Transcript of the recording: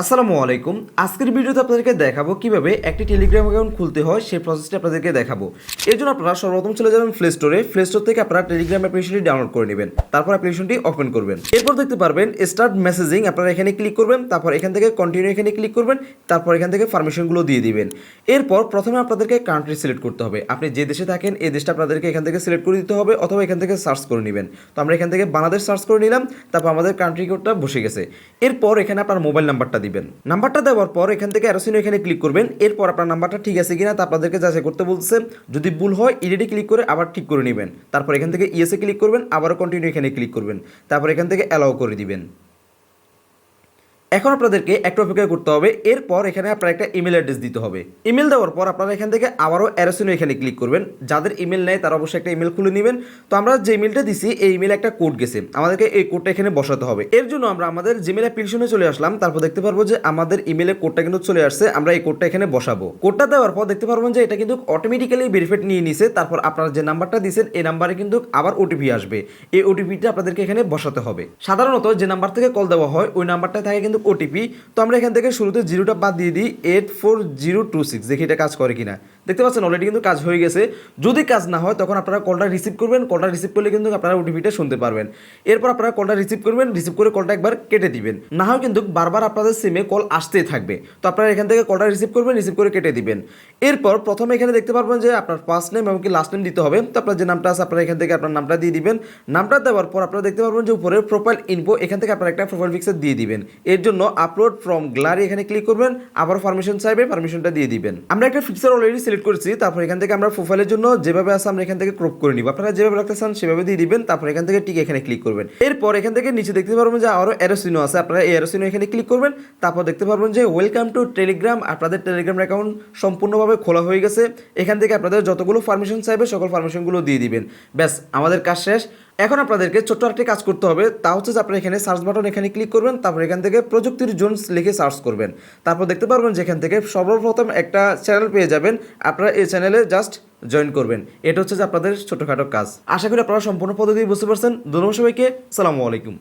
আসসালামু আলাইকুম। আজকের ভিডিওতে আপনাদেরকে দেখাবো কীভাবে একটি টেলিগ্রাম অ্যাকাউন্ট খুলতে হয়, সেই প্রসেসটি আপনাদেরকে দেখাবো। এর জন্য আপনারা সর্বপ্রথম চলে যাবেন প্লে স্টোরে প্লে স্টোর থেকে আপনারা টেলিগ্রাম অ্যাপ্লিকেশনটি ডাউনলোড করে নেবেন। তারপর অ্যাপ্লিকেশনটি ওপেন করবেন। এরপর দেখতে পারবেন স্টার্ট মেসেজিং আপনারা এখানে ক্লিক করবেন, তারপর এখান থেকে কন্টিনিউ এখানে ক্লিক করবেন, তারপর এখান থেকে পারমিশনগুলো দিয়ে দিবেন। এরপর প্রথমে আপনাদেরকে কান্ট্রি সিলেক্ট করতে হবে। আপনি যে দেশে থাকেন, এই দেশটা আপনাদেরকে এখান থেকে সিলেক্ট করে দিতে হবে অথবা এখান থেকে সার্চ করে নেবেন। তো আমরা এখান থেকে বাংলাদেশ সার্চ করে নিলাম, তারপর আমাদের কান্ট্রি কোডটা বসে গেছে। এরপর এখানে আপনার মোবাইল নাম্বারটা দিবেন। নাম্বারটা দেওয়ার পর এখান থেকে অ্যারোসিনো এখানে ক্লিক করবেন। এরপর আপনার নাম্বারটা ঠিক আছে কিনা তা আপনাদেরকে যাচাই করতে বলছে। যদি ভুল হয় ইডিডি ক্লিক করে আবার ঠিক করে নেবেন। তারপর এখান থেকে ইএসএ ক্লিক করবেন, আবারও কন্টিনিউ এখানে ক্লিক করবেন। তারপর এখান থেকে অ্যালাউ করে দিবেন। এখন আপনাদেরকে একটা অপেক্ষা করতে হবে। এরপর এখানে আপনার একটা ইমেল অ্যাড্রেস দিতে হবে। ইমেল দেওয়ার পর আপনারা এখান থেকে আবারও অ্যারোসিনো এখানে ক্লিক করবেন। যাদের ইমেল নেয় তারা অবশ্যই একটা ইমেল খুলে নেবেন। তো আমরা যে ইমেলটা দিছি, এই ইমেলে একটা কোড গেছে। আমাদেরকে এই কোডটা এখানে বসাতে হবে। এর জন্য আমরা আমাদের জিমেল অ্যাপ্লিকেশনে চলে আসলাম। তারপর দেখতে পারব যে আমাদের ইমেলে কোডটা কিন্তু চলে আসছে। আমরা এই কোডটা এখানে বসাবো। কোডটা দেওয়ার পর দেখতে পারবেন যে এটা কিন্তু অটোমেটিক্যালি ভেরিফাইড নিয়ে নিছে। তারপর আপনারা যে নাম্বারটা দিয়েছেন এই নাম্বারে কিন্তু আবার ওটিপি আসবে। এই ওটিপিটা আপনাদেরকে এখানে বসাতে হবে। সাধারণত যে নাম্বার থেকে কল দেওয়া হয়, ওই নাম্বারটা থাকে কিন্তু ওটিপি তো আমরা এখান থেকে শুরুতে জিরোটা বাদ দিয়ে দিই eight four zero two six দেখি এটা কাজ করে কিনা। দেখতে পাচ্ছেন অলরেডি কিন্তু কাজ হয়ে গেছে। যদি কাজ না হয়, তখন আপনারা কলটা রিসিভ করবেন। কলটা রিসিভ করলে কিন্তু আপনারা ওটিপিটা শুনতে পারবেন। এরপর আপনারা কলটা রিসিভ করবেন। রিসিভ করে কলটা একবার কেটে দিবেন। না হয় কিন্তু বারবার আপনাদের সিমে কল আসতেই থাকবে। তো আপনারা এখান থেকে কলটা রিসিভ করবেন রিসিভ করে কেটে দিবেন। এরপর প্রথমে এখানে দেখতে পারবেন যে আপনার ফার্স্ট নেম এবং কি লাস্ট নেম দিতে হবে। তো আপনার যে নামটা আছে, আপনারা এখান থেকে আপনার নামটা দিয়ে দিবেন। নামটা দেওয়ার পর আপনারা দেখতে পারবেন যে উপরে প্রোফাইল ইনফো এখান থেকে আপনারা একটা প্রোফাইল পিকচার দিয়ে দিবেন। এর জন্য আপলোড ফ্রম গ্যালারি এখানে ক্লিক করবেন। আবার পারমিশন চাইবে পারমিশনটা দিয়ে দিবেন। আমরা একটা পিকচার অলরেডি সিলেক্ট করেছি, তারপর এখান থেকে আমরা প্রোফাইলের জন্য যেভাবে আছে আমরা এখান থেকে ক্রপ করে নিব। আপনারা যেভাবে রাখতে চান সেভাবে দিয়ে দিবেন, তারপর এখান থেকে টিকে এখানে ক্লিক করবেন। এরপর এখান থেকে নিচে দেখতে পারবেন যে আরও এরোসিনো আছে, আপনারা এই এরোসিনো এখানে ক্লিক করবেন, তারপর দেখতে পারবেন যে ওয়েলকাম টু টেলিগ্রাম আপনাদের টেলিগ্রাম অ্যাকাউন্ট সম্পূর্ণভাবে খোলা হয়ে গেছে। এখান থেকে আপনাদের যতগুলো পারমিশন চাইবে, সকল পারমিশনগুলো দিয়ে দিবেন। ব্যাস, আমাদের কাজ শেষ। এখন আপনাদেরকে ছোট্ট একটি কাজ করতে হবে। তা হচ্ছে যে আপনারা এখানে সার্চ বাটন এখানে ক্লিক করবেন, তারপর এখান থেকে প্রযুক্তির জোনস লিখে সার্চ করবেন। তারপর দেখতে পারবেন যে এখান থেকে সর্বপ্রথম একটা চ্যানেল পেয়ে যাবেন। আপনারা এই চ্যানেলে জাস্ট জয়েন করবেন। এটা হচ্ছে যে আপনাদের ছোটোখাটো কাজ। আশা করি আপনারা সম্পূর্ণ পদ্ধতি বুঝতে পারছেন। ধন্যবাদ সবাইকে। সালামু আলাইকুম।